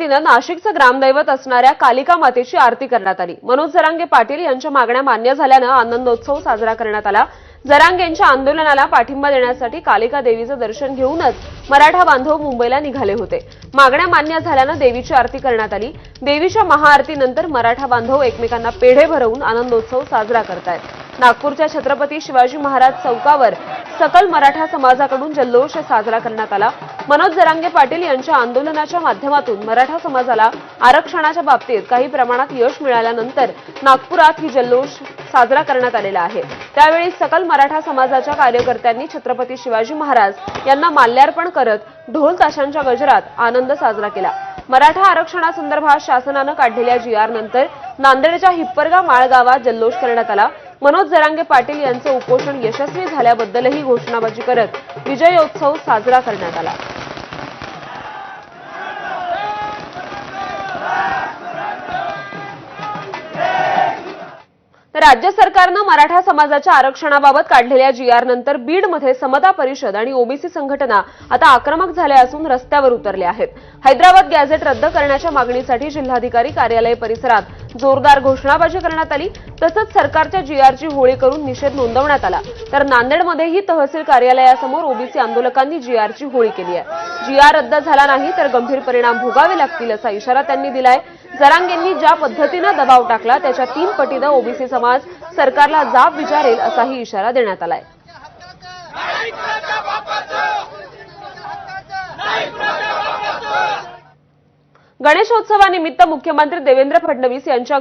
वतीनं नाशिकचं ग्रामदैवत असणाऱ्या कालिका मातेची आरती करण्यात आली. मनोज जरांगे पाटील यांच्या मागण्या मान्य झाल्यानं आनंदोत्सव साजरा करण्यात आला. जरांगेंच्या आंदोलनाला पाठिंबा देण्यासाठी कालिका देवीचं दर्शन घेऊनच मराठा बांधव मुंबईला निघाले होते. मागण्या मान्य झाल्यानं देवीची आरती करण्यात आली. देवीच्या महाआरतीनंतर मराठा बांधव एकमेकांना पेढे भरवून आनंदोत्सव साजरा करतायत. नागपूरच्या छत्रपती शिवाजी महाराज चौकावर सकल मराठा समाजाकडून जल्लोष साजरा करण्यात आला. मनोज जरांगे पाटील यांच्या आंदोलनाच्या माध्यमातून मराठा समाजाला आरक्षणाच्या बाबतीत काही प्रमाणात यश मिळाल्यानंतर नागपुरात ही जल्लोष साजरा करण्यात आलेला आहे. त्यावेळी सकल मराठा समाजाच्या कार्यकर्त्यांनी छत्रपती शिवाजी महाराज यांना माल्यार्पण करत ढोल ताशांच्या गजरात आनंद साजरा केला. मराठा आरक्षणासंदर्भात शासनानं काढलेल्या जीआर नंतर नांदेडच्या हिप्परगा माळ गावात जल्लोष करण्यात आला. मनोज जरांगे पाटील यांचं उपोषण यशस्वी झाल्याबद्दलही घोषणाबाजी करत विजयोत्सव साजरा करण्यात आला. तर राज्य सरकारनं मराठा समाजाच्या आरक्षणाबाबत काढलेल्या जी आर नंतर बीडमध्ये समता परिषद आणि ओबीसी संघटना आता आक्रमक झाल्या असून रस्त्यावर उतरल्या आहेत. हैदराबाद गॅझेट रद्द करण्याच्या मागणीसाठी जिल्हाधिकारी कार्यालय परिसरात जोरदार घोषणाबाजी करण्यात आली. तसंच सरकारच्या जीआरची होळी करून निषेध नोंदवण्यात आला. तर नांदेडमध्येही तहसील कार्यालयासमोर ओबीसी आंदोलकांनी जीआरची होळी केली आहे. जीआर रद्द झाला नाही तर गंभीर परिणाम भोगावे लागतील असा इशारा त्यांनी दिलाय. जरांगेंनी ज्या पद्धतीनं दबाव टाकला त्याच्या तीन पटीनं ओबीसी समाज सरकारला जाब विचारेल असाही इशारा देण्यात आलाय. गणेशोत्सवानिमित्त मुख्यमंत्री देवेंद्र फडणवीस यांच्या